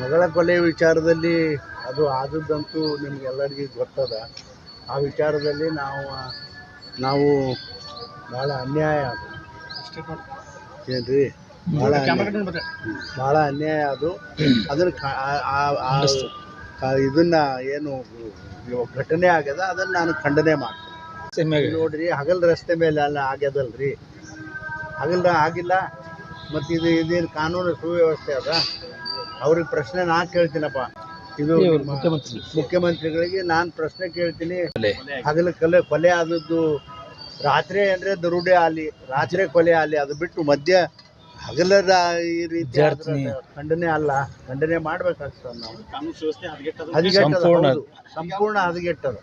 ಮಗಳ ಕೊಲೆ ವಿಚಾರದಲ್ಲಿ ಅದು ಆದದ್ದಂತೂ ನಿಮಗೆಲ್ಲರಿಗೂ ಗೊತ್ತದ. ಆ ವಿಚಾರದಲ್ಲಿ ನಾವು ನಾವು ಭಾಳ ಅನ್ಯಾಯ ಅದು. ಏನ್ರಿ? ಭಾಳ ಅನ್ಯಾಯ. ಭಾಳ ಅನ್ಯಾಯ ಅದು. ಅದನ್ನು ಇದನ್ನ ಏನು ಘಟನೆ ಆಗ್ಯದ ಅದನ್ನ ನಾನು ಖಂಡನೆ ಮಾಡ್ತೀನಿ. ನೋಡ್ರಿ ಹಗಲ್ ರಸ್ತೆ ಮೇಲೆ ಅಲ್ಲ ಆಗ್ಯದಲ್ರಿ. ಹಗಲ್ ಆಗಿಲ್ಲ ಮತ್ತು ಇದು ಇದೇನು ಕಾನೂನು ಸುವ್ಯವಸ್ಥೆ ಅದ? ಅವ್ರಿಗೆ ಪ್ರಶ್ನೆ ನಾ ಕೇಳ್ತೀನಪ್ಪ. ಇದು ಮುಖ್ಯಮಂತ್ರಿ. ಮುಖ್ಯಮಂತ್ರಿಗಳಿಗೆ ನಾನು ಪ್ರಶ್ನೆ ಕೇಳ್ತೀನಿ. ಹಗಲ ಕಲೆ ಕೊಲೆ ಆದದ್ದು ರಾತ್ರಿ ಅಂದ್ರೆ ದರೋಡೆ ಆಗಲಿ ರಾತ್ರಿ ಕೊಲೆ ಆಗಲಿ ಅದು ಬಿಟ್ಟು ಮಧ್ಯ ಹಗಲದ ಈ ರೀತಿ. ಖಂಡನೆ ಅಲ್ಲ ಖಂಡನೆ ಮಾಡ್ಬೇಕಾಗ್ತದೆ ನಾವು. ಹದಗೆಟ್ಟದು ಸಂಪೂರ್ಣ ಹದಗೆಟ್ಟದ.